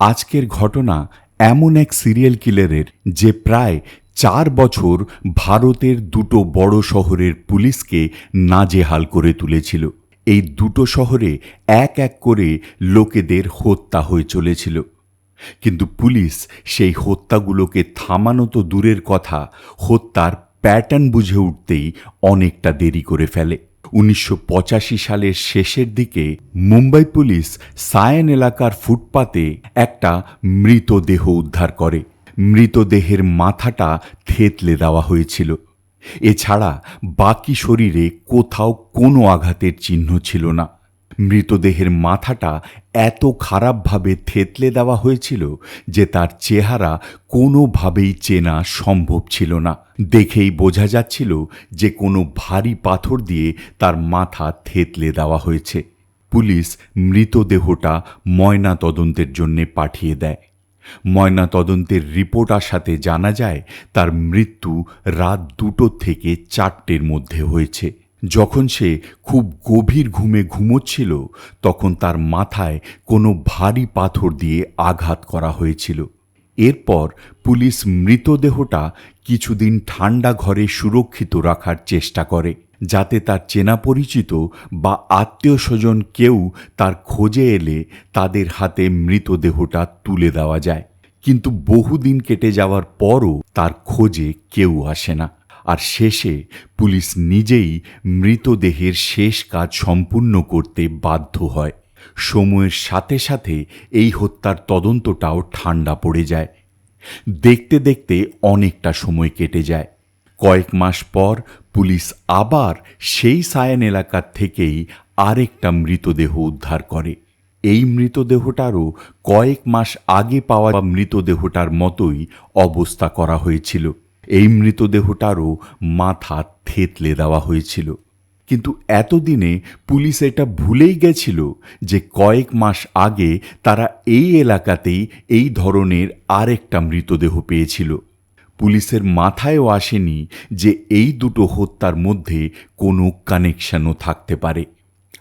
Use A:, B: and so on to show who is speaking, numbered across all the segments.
A: আজকের ঘটনা এমন এক সিরিয়াল কিলারের যে প্রায় চার বছর ভারতের দুটো বড় শহরের পুলিশকে নাজেহাল করে তুলেছিল। এই দুটো শহরে এক এক করে লোকেদের হত্যা হয়ে চলেছিল। কিন্তু পুলিশ সেই হত্যাগুলোকে থামানো তো দূরের কথা, হত্যার প্যাটার্ন বুঝে উঠতেই অনেকটা দেরি করে ফেলে। উনিশশো পঁচাশি সালের শেষের দিকে মুম্বাই পুলিশ সায়েন এলাকার ফুটপাতে একটা মৃতদেহ উদ্ধার করে। মৃতদেহের মাথাটা থেতলে দেওয়া হয়েছিল। এছাড়া বাকি শরীরে কোথাও কোনো আঘাতের চিহ্ন ছিল না। মৃতদেহের মাথাটা এত খারাপভাবে থেতলে দেওয়া হয়েছিল যে তার চেহারা কোনোভাবেই চেনা সম্ভব ছিল না। দেখেই বোঝা যাচ্ছিল যে কোনো ভারী পাথর দিয়ে তার মাথা থেতলে দেওয়া হয়েছে। পুলিশ মৃতদেহটা ময়না তদন্তের জন্যে পাঠিয়ে দেয়। ময়না তদন্তের রিপোর্ট আসাতে জানা যায়, তার মৃত্যু রাত দুটো থেকে চারটের মধ্যে হয়েছে। যখন সে খুব গভীর ঘুমে ঘুমোচ্ছিল, তখন তার মাথায় কোনো ভারী পাথর দিয়ে আঘাত করা হয়েছিল। এরপর পুলিশ মৃতদেহটা কিছুদিন ঠান্ডা ঘরে সুরক্ষিত রাখার চেষ্টা করে, যাতে তার চেনা পরিচিত বা আত্মীয় স্বজন কেউ তার খোঁজে এলে তাদের হাতে মৃতদেহটা তুলে দেওয়া যায়। কিন্তু বহুদিন কেটে যাওয়ার পরও তার খোঁজে কেউ আসে না। আর শেষে পুলিশ নিজেই মৃতদেহের শেষ কাজ সম্পূর্ণ করতে বাধ্য হয়। সময়ের সাথে সাথে এই হত্যার তদন্তটাও ঠান্ডা পড়ে যায়। দেখতে দেখতে অনেকটা সময় কেটে যায়। কয়েক মাস পর পুলিশ আবার সেই সায়ান এলাকার থেকেই আরেকটা মৃতদেহ উদ্ধার করে। এই মৃতদেহটারও কয়েক মাস আগে পাওয়া মৃতদেহটার মতোই অবস্থা করা হয়েছিল। এই মৃতদেহটারও মাথা থেতলে দেওয়া হয়েছিল। কিন্তু এতদিনে পুলিশ এটা ভুলেই গেছিল যে কয়েক মাস আগে তারা এই এলাকাতেই এই ধরনের আরেকটা মৃতদেহ পেয়েছিল। পুলিশের মাথায়ও আসেনি যে এই দুটো হত্যার মধ্যে কোনো কানেকশনও থাকতে পারে।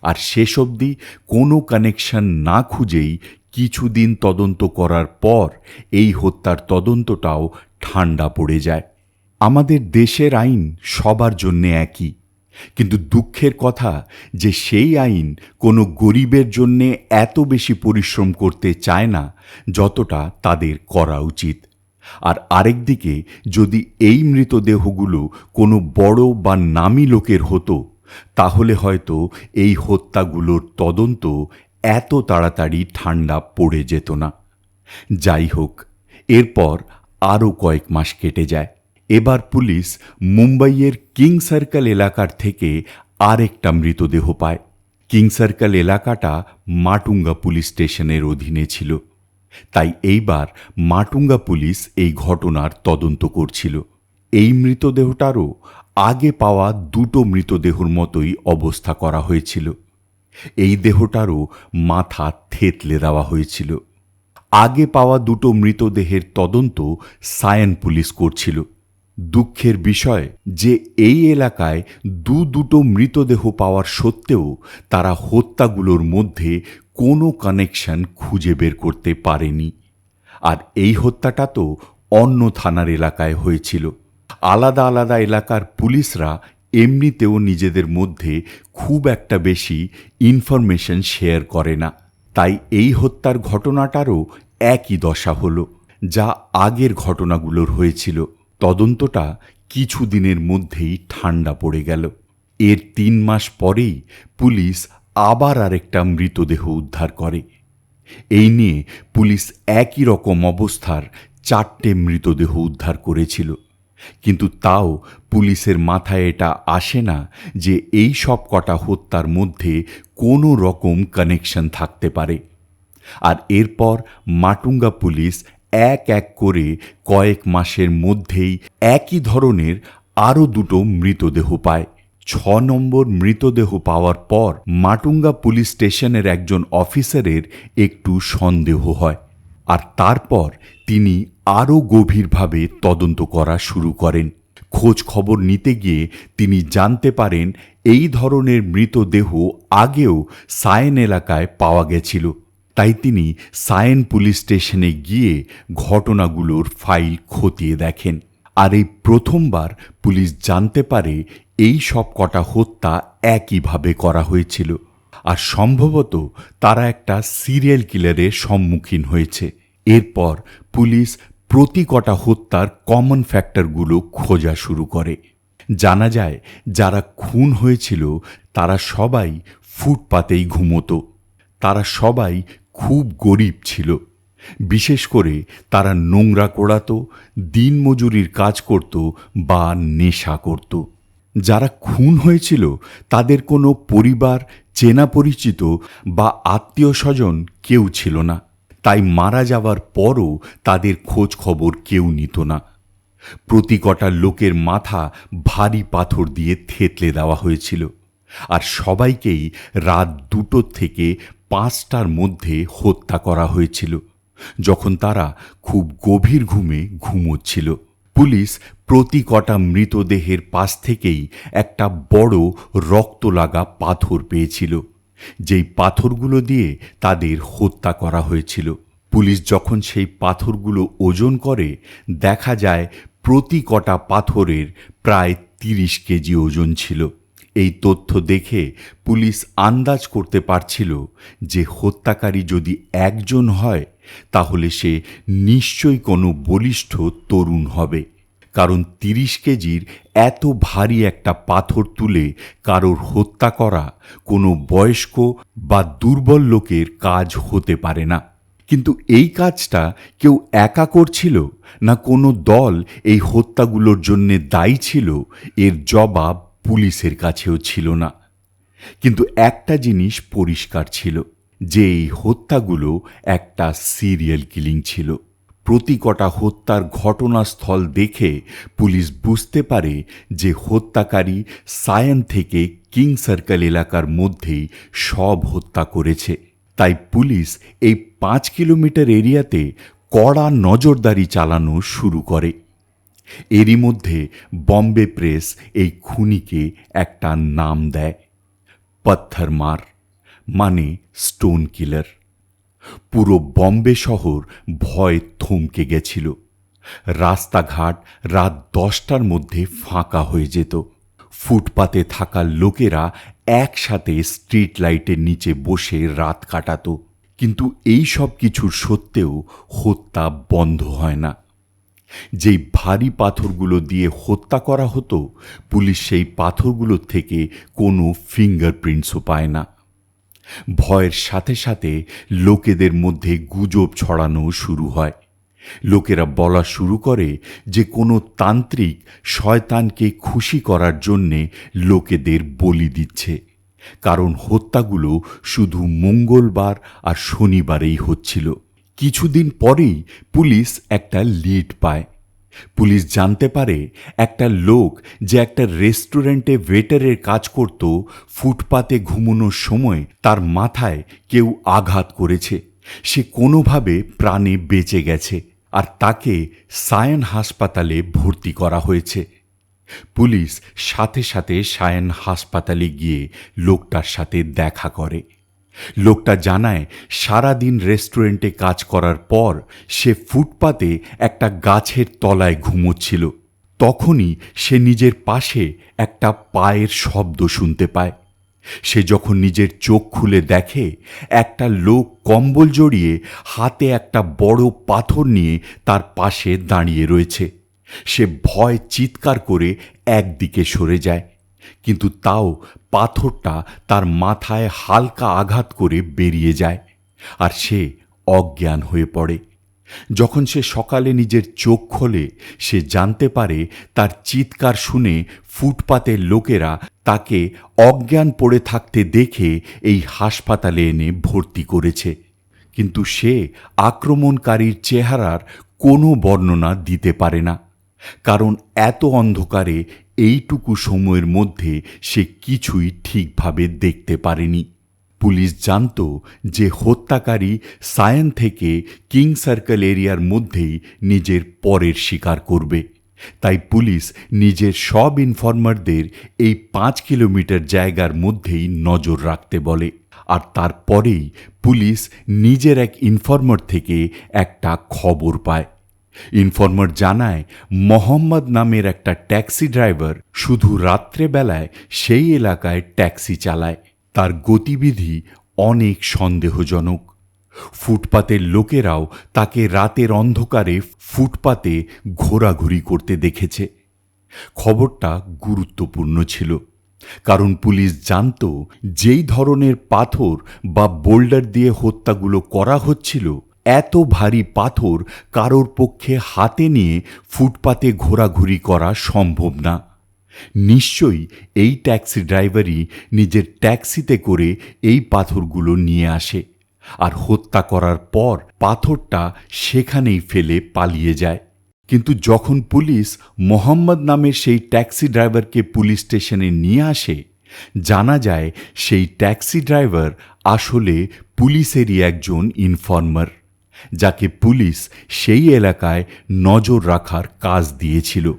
A: আর শেষ অবধি কোনো কানেকশন না খুঁজেই কিছুদিন তদন্ত করার পর এই হত্যার তদন্তটাও ঠান্ডা পড়ে যায়। আমাদের দেশের আইন সবার জন্যে একই। কিন্তু দুঃখের কথা যে সেই আইন কোনো গরিবের জন্যে এত বেশি পরিশ্রম করতে চায় না যতটা তাদের করা উচিত। আর আরেকদিকে যদি এই মৃতদেহগুলো কোনো বড় বা নামী লোকের হতো, তাহলে হয়তো এই হত্যাগুলোর তদন্ত এত তাড়াতাড়ি ঠান্ডা পড়ে যেত না। যাই হোক, এরপর আরও কয়েক মাস কেটে যায়। এবার পুলিশ মুম্বাইয়ের কিং সার্কেল এলাকার থেকে আরেকটা মৃতদেহ পায়। কিং সার্কেল এলাকাটা মাটুঙ্গা পুলিশ স্টেশনের অধীনে ছিল। তাই এইবার মাটুঙ্গা পুলিশ এই ঘটনার তদন্ত করছিল। এই মৃতদেহটারও আগে পাওয়া দুটো মৃতদেহর মতোই অবস্থা করা হয়েছিল। এই দেহটারও মাথা থেতলে দেওয়া হয়েছিল। আগে পাওয়া দুটো মৃতদেহের তদন্ত সায়েন পুলিশ করছিল। দুঃখের বিষয় যে এই এলাকায় দু দুটো মৃতদেহ পাওয়ার সত্ত্বেও তারা হত্যাগুলোর মধ্যে কোনো কানেকশন খুঁজে বের করতে পারেনি। আর এই হত্যাটা তো অন্য থানার এলাকায় হয়েছিল। আলাদা আলাদা এলাকার পুলিশরা এমনিতেও নিজেদের মধ্যে খুব একটা বেশি ইনফরমেশন শেয়ার করে না। তাই এই হত্যার ঘটনাটারও একই দশা হলো, যা আগের ঘটনাগুলোর হয়েছিল। তদন্তটা কিছু দিনের মধ্যেই ঠান্ডা পড়ে গেল। এর তিন মাস পরেই পুলিশ আবার আরেকটা মৃতদেহ উদ্ধার করে। এই নিয়ে পুলিশ একই রকম অবস্থার চারটে মৃতদেহ উদ্ধার করেছিল। কিন্তু তাও পুলিশের মাথায় এটা আসে না যে এই সব কটা হত্যার মধ্যে কোনো রকম কানেকশন থাকতে পারে। আর এরপর মাটুঙ্গা পুলিশ এক এক করে কয়েক মাসের মধ্যেই একই ধরনের আরও দুটো মৃতদেহ পায়। ছ নম্বর মৃতদেহ পাওয়ার পর মাটুঙ্গা পুলিশ স্টেশনের একজন অফিসারের একটু সন্দেহ হয় আর তারপর তিনি আরও গভীরভাবে তদন্ত করা শুরু করেন। খোঁজ খবর নিতে গিয়ে তিনি জানতে পারেন এই ধরনের মৃতদেহ আগেও সায়েন এলাকায় পাওয়া গেছিল। তাই তিনি সায়েন পুলিশ স্টেশনে গিয়ে ঘটনাগুলোর ফাইল খতিয়ে দেখেন। আর এই প্রথমবার পুলিশ জানতে পারে এই সব কটা হত্যা একইভাবে করা হয়েছিল। আর সম্ভবত তারা একটা সিরিয়াল কিলারের সম্মুখীন হয়েছে। এরপর পুলিশ প্রতি কটা হত্যার কমন ফ্যাক্টরগুলো খোঁজা শুরু করে। জানা যায়, যারা খুন হয়েছিল, তারা সবাই ফুটপাতেই ঘুমতো। তারা সবাই খুব গরিব ছিল। বিশেষ করে তারা নোংরা কোড়াতো দিনমজুরির কাজ করত বা নেশা করত। যারা খুন হয়েছিল, তাদের কোনো পরিবার, চেনা পরিচিত বা আত্মীয় স্বজন কেউ ছিল না। তাই মারা যাওয়ার পরও তাদের খোঁজ খবর কেউ নিত না। প্রতি কটা লোকের মাথা ভারী পাথর দিয়ে থেতলে দেওয়া হয়েছিল। আর সবাইকেই রাত দুটোর থেকে পাঁচটার মধ্যে হত্যা করা হয়েছিল, যখন তারা খুব গভীর ঘুমে ঘুমোচ্ছিল। পুলিশ প্রতি কটা মৃতদেহের পাশ থেকেই একটা বড় রক্ত লাগা পাথর পেয়েছিল, যেই পাথরগুলো দিয়ে তাদের হত্যা করা হয়েছিল। পুলিশ যখন সেই পাথরগুলো ওজন করে, দেখা যায় প্রতি কটা পাথরের প্রায় তিরিশ কেজি ওজন ছিল। এই তথ্য দেখে পুলিশ আন্দাজ করতে পারছিল যে হত্যাকারী যদি একজন হয়, তাহলে সে নিশ্চয়ই কোনো বলিষ্ঠ তরুণ হবে। কারণ তিরিশ কেজির এত ভারী একটা পাথর তুলে কারোর হত্যা করা কোনো বয়স্ক বা দুর্বল লোকের কাজ হতে পারে না। কিন্তু এই কাজটা কেউ একা করছিল না কোনো দল এই হত্যাগুলোর জন্যে দায়ী ছিল? এর জবাব পুলিশের কাছেও ছিল না। কিন্তু একটা জিনিস পরিষ্কার ছিল, যে এই হত্যাগুলো একটা সিরিয়াল কিলিং ছিল। প্রতি কটা হত্যার ঘটনাস্থল দেখে পুলিশ বুঝতে পারে যে হত্যাকারী সায়ান থেকে কিং সার্কেল এলাকার মধ্যেই সব হত্যা করেছে। তাই পুলিশ এই পাঁচ কিলোমিটার এরিয়াতে কড়া নজরদারি চালানো শুরু করে। এরই মধ্যে বম্বে প্রেস এই খুনিকে একটা নাম দেয় পত্থরমার মানে স্টোন কিলার। পুরো বম্বে শহর ভয় থমকে গেছিল। রাস্তাঘাট রাত দশটার মধ্যে ফাঁকা হয়ে যেত। ফুটপাতে থাকা লোকেরা একসাথে স্ট্রিট লাইটের নিচে বসে রাত কাটাত। কিন্তু এই সব কিছুর সত্ত্বেও হত্যা বন্ধ হয় না। যেই ভারী পাথরগুলো দিয়ে হত্যা করা হতো, পুলিশ সেই পাথরগুলোর থেকে কোনো ফিঙ্গারপ্রিন্টসও পায় না। ভয়ের সাথে সাথে লোকেদের মধ্যে গুজব ছড়ানো শুরু হয়। লোকেরা বলা শুরু করে যে কোনো তান্ত্রিক শয়তানকে খুশি করার জন্যে লোকেদের বলি দিচ্ছে। কারণ হত্যাগুলো শুধু মঙ্গলবার আর শনিবারেই হচ্ছিল। কিছুদিন পরেই পুলিশ একটা লিড পায়। পুলিশ জানতে পারে একটা লোক যে একটা রেস্টুরেন্টে ওয়েটারের কাজ করত, ফুটপাতে ঘুমানোর সময় তার মাথায় কেউ আঘাত করেছে। সে কোনোভাবে প্রাণে বেঁচে গেছে আর তাকে সায়ন হাসপাতালে ভর্তি করা হয়েছে। পুলিশ সাথে সাথে সায়ন হাসপাতালে গিয়ে লোকটার সাথে দেখা করে। লোকটা জানায়, সারাদিন রেস্টুরেন্টে কাজ করার পর সে ফুটপাতে একটা গাছের তলায় ঘুমোচ্ছিল। তখনই সে নিজের পাশে একটা পায়ের শব্দ শুনতে পায়। সে যখন নিজের চোখ খুলে দেখে, একটা লোক কম্বল জড়িয়ে হাতে একটা বড় পাথর নিয়ে তার পাশে দাঁড়িয়ে রয়েছে। সে ভয় চিৎকার করে একদিকে সরে যায়। কিন্তু তাও পাথরটা তার মাথায় হালকা আঘাত করে বেরিয়ে যায় আর সে অজ্ঞান হয়ে পড়ে। যখন সে সকালে নিজের চোখ খোলে, সে জানতে পারে তার চিৎকার শুনে ফুটপাতের লোকেরা তাকে অজ্ঞান পড়ে থাকতে দেখে এই হাসপাতালে এনে ভর্তি করেছে। কিন্তু সে আক্রমণকারীর চেহারার কোনো বর্ণনা দিতে পারে না, কারণ এত অন্ধকারে এইটুকু সময়ের মধ্যে সে কিছুই ঠিকভাবে দেখতে পারেনি। পুলিশ জানত যে হত্যাকারী সায়ান থেকে কিং সার্কেল এরিয়ার মধ্যেই নিজের পরের শিকার করবে। তাই পুলিশ নিজের সব ইনফর্মারদের এই পাঁচ কিলোমিটার জায়গার মধ্যেই নজর রাখতে বলে। আর তারপরেই পুলিশ নিজের এক ইনফর্মার থেকে একটা খবর পায়। ইনফর্মার জানায়, মোহাম্মদ নামের একটা ট্যাক্সি ড্রাইভার শুধু রাত্রেবেলায় সেই এলাকায় ট্যাক্সি চালায়। তার গতিবিধি অনেক সন্দেহজনক। ফুটপাতের লোকেরাও তাকে রাতের অন্ধকারে ফুটপাতে ঘোরাঘুরি করতে দেখেছে। খবরটা গুরুত্বপূর্ণ ছিল, কারণ পুলিশ জানত, যেই ধরনের পাথর বা বোল্ডার দিয়ে হত্যাগুলো করা হচ্ছিল এত ভারী পাথর কারোর পক্ষে হাতে নিয়ে ফুটপাতে ঘোরাঘুরি করা সম্ভব না। নিশ্চয়ই এই ট্যাক্সি ড্রাইভারই নিজের ট্যাক্সিতে করে এই পাথরগুলো নিয়ে আসে আর হত্যা করার পর পাথরটা সেখানেই ফেলে পালিয়ে যায়। কিন্তু যখন পুলিশ মোহাম্মদ নামের সেই ট্যাক্সি ড্রাইভারকে পুলিশ স্টেশনে নিয়ে আসে, জানা যায় সেই ট্যাক্সি ড্রাইভার আসলে পুলিশেরই একজন ইনফর্মার। যাকে পুলিশ সেই এলাকায় নজর রাখার কাজ দিয়েছিল।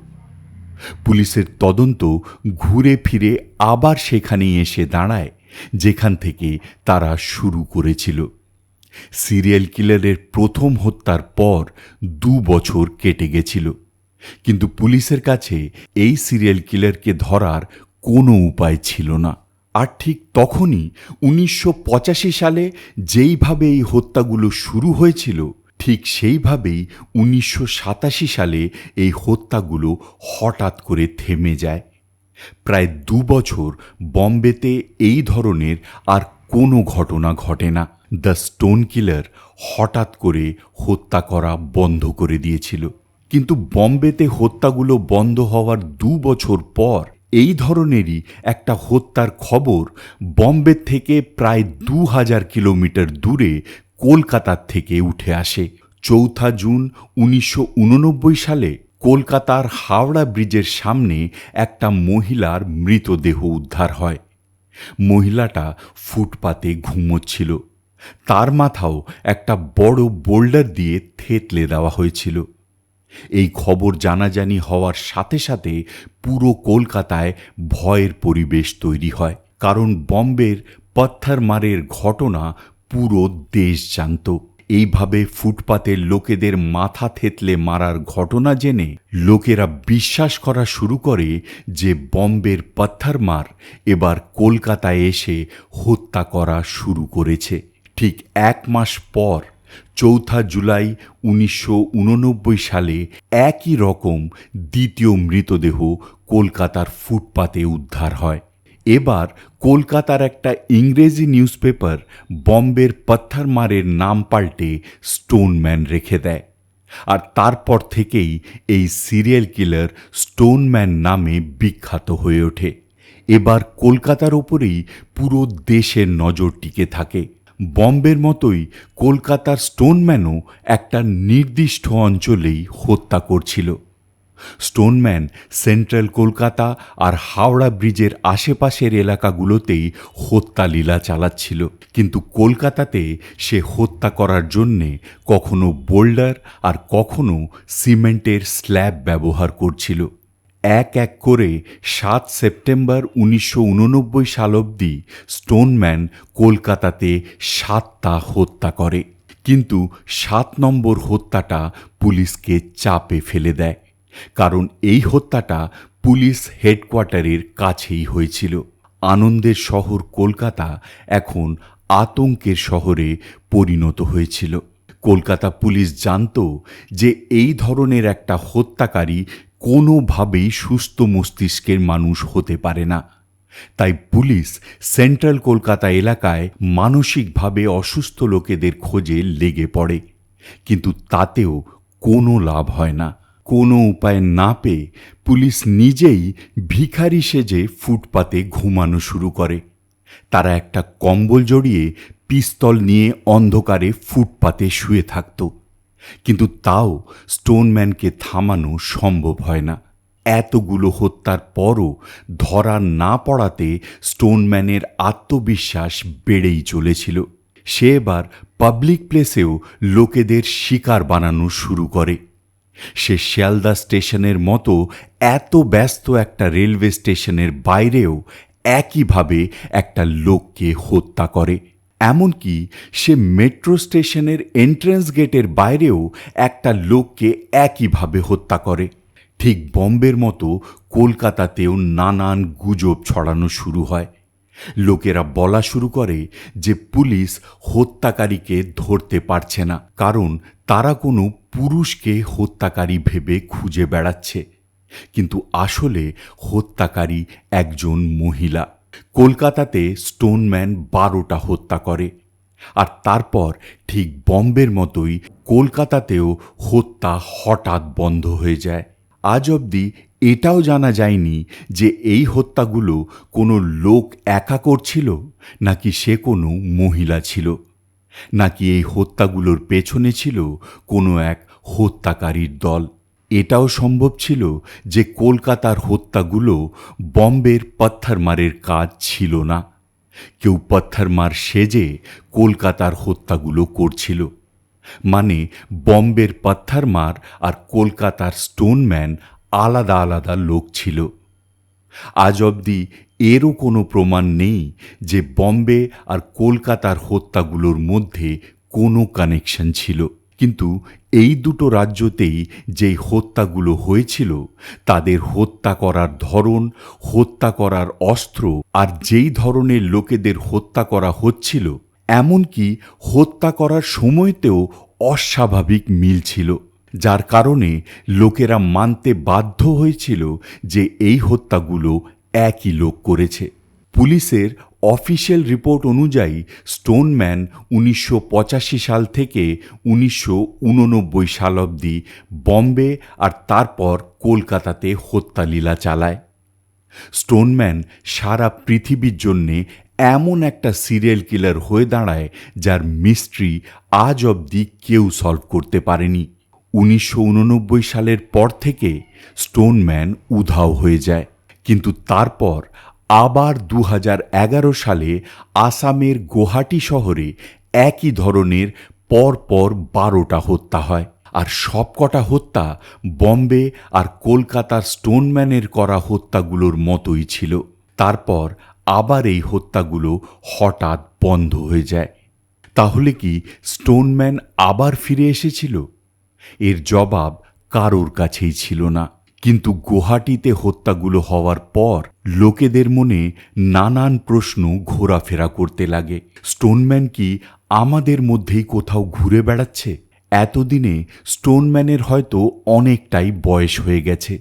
A: পুলিশের তদন্ত ঘুরে ফিরে আবার সেখানেই এসে দাঁড়ায়, যেখান থেকে তারা শুরু করেছিল। সিরিয়াল কিলারের প্রথম হত্যার পর দু বছর কেটে গেছিল। কিন্তু পুলিশের কাছে এই সিরিয়াল কিলারকে ধরার কোনো উপায় ছিল না। আর ঠিক তখনই উনিশশো পঁচাশি সালে যেইভাবে এই হত্যাগুলো শুরু হয়েছিল, ঠিক সেইভাবেই উনিশশো সাতাশি সালে এই হত্যাগুলো হঠাৎ করে থেমে যায়। প্রায় দু বছর বম্বেতে এই ধরনের আর কোনো ঘটনা ঘটে না। দ্য স্টোন কিলার হঠাৎ করে হত্যা করা বন্ধ করে দিয়েছিল। কিন্তু বম্বেতে হত্যাগুলো বন্ধ হওয়ার দু বছর পর এই ধরনেরই একটা হত্যার খবর বম্বে থেকে প্রায় দু হাজার কিলোমিটার দূরে কলকাতার থেকে উঠে আসে। চৌঠা জুন উনিশশো উননব্বই সালে কলকাতার হাওড়া ব্রিজের সামনে একটা মহিলার মৃতদেহ উদ্ধার হয়। মহিলাটা ফুটপাতে ঘুমোচ্ছিল। তার মাথাও একটা বড় বোল্ডার দিয়ে থেতলে দেওয়া হয়েছিল। এই খবর জানাজানি হওয়ার সাথে সাথে পুরো কলকাতায় ভয়ের পরিবেশ তৈরি হয়। কারণ বম্বের পত্থরমারের ঘটনা পুরো দেশ জানত এইভাবে ফুটপাতের লোকেদের মাথা থেতলে মারার ঘটনা জেনে লোকেরা বিশ্বাস করা শুরু করে যে বম্বের পত্থরমার এবার কলকাতায় এসে হত্যা করা শুরু করেছে। ঠিক এক মাস পর চৌঠা জুলাই উনিশশো উননব্বই সালে একই রকম দ্বিতীয় মৃতদেহ কলকাতার ফুটপাতে উদ্ধার হয়। এবার কলকাতার একটা ইংরেজি নিউজপেপার বম্বের পত্থরমারের নাম পাল্টে স্টোনম্যান রেখে দেয়। আর তারপর থেকেই এই সিরিয়াল কিলার স্টোনম্যান নামে বিখ্যাত হয়ে ওঠে। এবার কলকাতার ওপরেই পুরো দেশের নজর টিকে থাকে। বম্বের মতোই কলকাতার স্টোনম্যানও একটা নির্দিষ্ট অঞ্চলেই হত্যা করছিল। স্টোনম্যান সেন্ট্রাল কলকাতা আর হাওড়া ব্রিজের আশেপাশের এলাকাগুলোতেই হত্যা লীলা চালাচ্ছিল। কিন্তু কলকাতাতে সে হত্যা করার জন্যে কখনো বোল্ডার আর কখনো সিমেন্টের স্ল্যাব ব্যবহার করছিল। এক এক করে সাত সেপ্টেম্বর উনিশশো উননব্বই সাল অবধি স্টোনম্যান কলকাতাতে সাতটা হত্যা করে। কিন্তু সাত নম্বর হত্যাটা পুলিশকে চাপে ফেলে দেয়। কারণ এই হত্যাটা পুলিশ হেডকোয়ার্টারের কাছেই হয়েছিল। আনন্দের শহর কলকাতা এখন আতঙ্কের শহরে পরিণত হয়েছিল। কলকাতা পুলিশ জানত যে এই ধরনের একটা হত্যাকারী কোনোভাবেই সুস্থ মস্তিষ্কের মানুষ হতে পারে না। তাই পুলিশ সেন্ট্রাল কলকাতা এলাকায় মানসিকভাবে অসুস্থ লোকেদের খোঁজে লেগে পড়ে। কিন্তু তাতেও কোনো লাভ হয় না। কোনো উপায় না পেয়ে পুলিশ নিজেই ভিখারি সেজে ফুটপাতে ঘুমানো শুরু করে। তারা একটা কম্বল জড়িয়ে পিস্তল নিয়ে অন্ধকারে ফুটপাতে শুয়ে থাকত। কিন্তু তাও স্টোনম্যানকে থামানো সম্ভব হয় না। এতগুলো হত্যার পরও ধরা না পড়াতে স্টোনম্যানের আত্মবিশ্বাস বেড়েই চলেছিল। সে এবার পাবলিক প্লেসেও লোকেদের শিকার বানানো শুরু করে। সে শিয়ালদা স্টেশনের মতো এত ব্যস্ত একটা রেলওয়ে স্টেশনের বাইরেও একইভাবে একটা লোককে হত্যা করে। এমনকি সে মেট্রো স্টেশনের এন্ট্রেন্স গেটের বাইরেও একটা লোককে একইভাবে হত্যা করে। ঠিক বম্বের মতো কলকাতাতেও নানান গুজব ছড়ানো শুরু হয়। লোকেরা বলা শুরু করে যে পুলিশ হত্যাকারীকে ধরতে পারছে না, কারণ তারা কোনো পুরুষকে হত্যাকারী ভেবে খুঁজে বেড়াচ্ছে। কিন্তু আসলে হত্যাকারী একজন মহিলা। কলকাতাতে স্টোনম্যান বারোটা হত্যা করে, আর তারপর ঠিক বম্বের মতোই কলকাতাতেও হত্যা হঠাৎ বন্ধ হয়ে যায়। আজ অবধি এটাও জানা যায়নি যে এই হত্যাগুলো কোনো লোক একা করছিল নাকি সে কোনো মহিলা ছিল, নাকি এই হত্যাগুলোর পেছনে ছিল কোনো এক হত্যাকারীর দল। এটাও সম্ভব ছিল যে কলকাতার হত্যাগুলো বম্বের পাথরমারের কাজ ছিল না। কেউ পাথরমার সেজে কলকাতার হত্যাগুলো করছিল। মানে বম্বের পাথরমার আর কলকাতার স্টোনম্যান আলাদা আলাদা লোক ছিল। আজ অবধি এরও কোনো প্রমাণ নেই যে বম্বে আর কলকাতার হত্যাগুলোর মধ্যে কোনো কানেকশন ছিল। কিন্তু এই দুটো রাজ্যতেই যেই হত্যাগুলো হয়েছিল, তাদের হত্যা করার ধরন, হত্যা করার অস্ত্র আর যেই ধরনের লোকেদের হত্যা করা হচ্ছিল, এমনকি হত্যা করার সময়তেও অস্বাভাবিক মিল ছিল, যার কারণে লোকেরা মানতে বাধ্য হয়েছিল যে এই হত্যাগুলো একই লোক করেছে। পুলিশের অফিসিয়াল রিপোর্ট অনুযায়ী স্টোনম্যান উনিশশো পঁচাশি সাল থেকে উনিশশো উননব্বই সাল অবধি বম্বে আর তারপর কলকাতাতে হত্যালীলা চালায়। স্টোনম্যান সারা পৃথিবীর জন্যে এমন একটা সিরিয়াল কিলার হয়ে দাঁড়ায় যার মিস্ট্রি আজ অবধি কেউ সলভ করতে পারেনি। উনিশশো উননব্বই সালের পর থেকে স্টোনম্যান উধাও হয়ে যায়। কিন্তু তারপর আবার দু হাজার এগারো সালে আসামের গুয়াহাটি শহরে একই ধরনের পরপর বারোটা হত্যা হয়। আর সবকটা হত্যা বম্বে আর কলকাতার স্টোনম্যানের করা হত্যাগুলোর মতোই ছিল। তারপর আবার এই হত্যাগুলো হঠাৎ বন্ধ হয়ে যায়। তাহলে কি স্টোনম্যান আবার ফিরে এসেছিল? এর জবাব কারোর কাছেই ছিল না। কিন্তু গুয়াহাটিতে হত্যাগুলো হওয়ার পর লোকেদের মনে নানান প্রশ্ন ঘোরাফেরা করতে লাগে। স্টোনম্যান কি আমাদের মধ্যেই কোথাও ঘুরে বেড়াচ্ছে? এতদিনে স্টোনম্যানের হয়তো অনেকটাই বয়স হয়ে গেছে।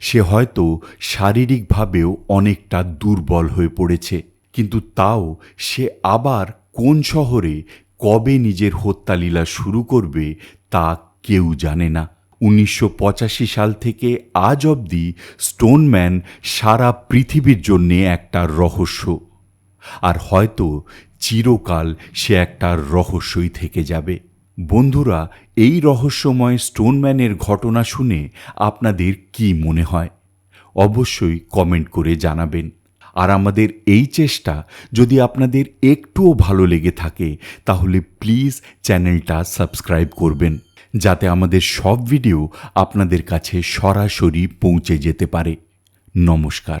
A: সে হয়তো শারীরিকভাবেও অনেকটা দুর্বল হয়ে পড়েছে। কিন্তু তাও সে আবার কোন শহরে কবে নিজের হত্যালীলা শুরু করবে তা কেউ জানে না। উনিশশো পঁচাশি সাল থেকে আজ অবধি স্টোনম্যান সারা পৃথিবীর জন্যে একটা রহস্য। আর হয়তো চিরকাল সে একটা রহস্যই থেকে যাবে। বন্ধুরা, এই রহস্যময় স্টোনম্যানের ঘটনা শুনে আপনাদের কি মনে হয়? অবশ্যই কমেন্ট করে জানাবেন। আর আমাদের এই চেষ্টা যদি আপনাদের একটুও ভালো লেগে থাকে, তাহলে প্লিজ চ্যানেলটা সাবস্ক্রাইব করবেন। যাতে আমাদের সব ভিডিও আপনাদের কাছে সরাসরি পৌঁছে যেতে পারে। নমস্কার।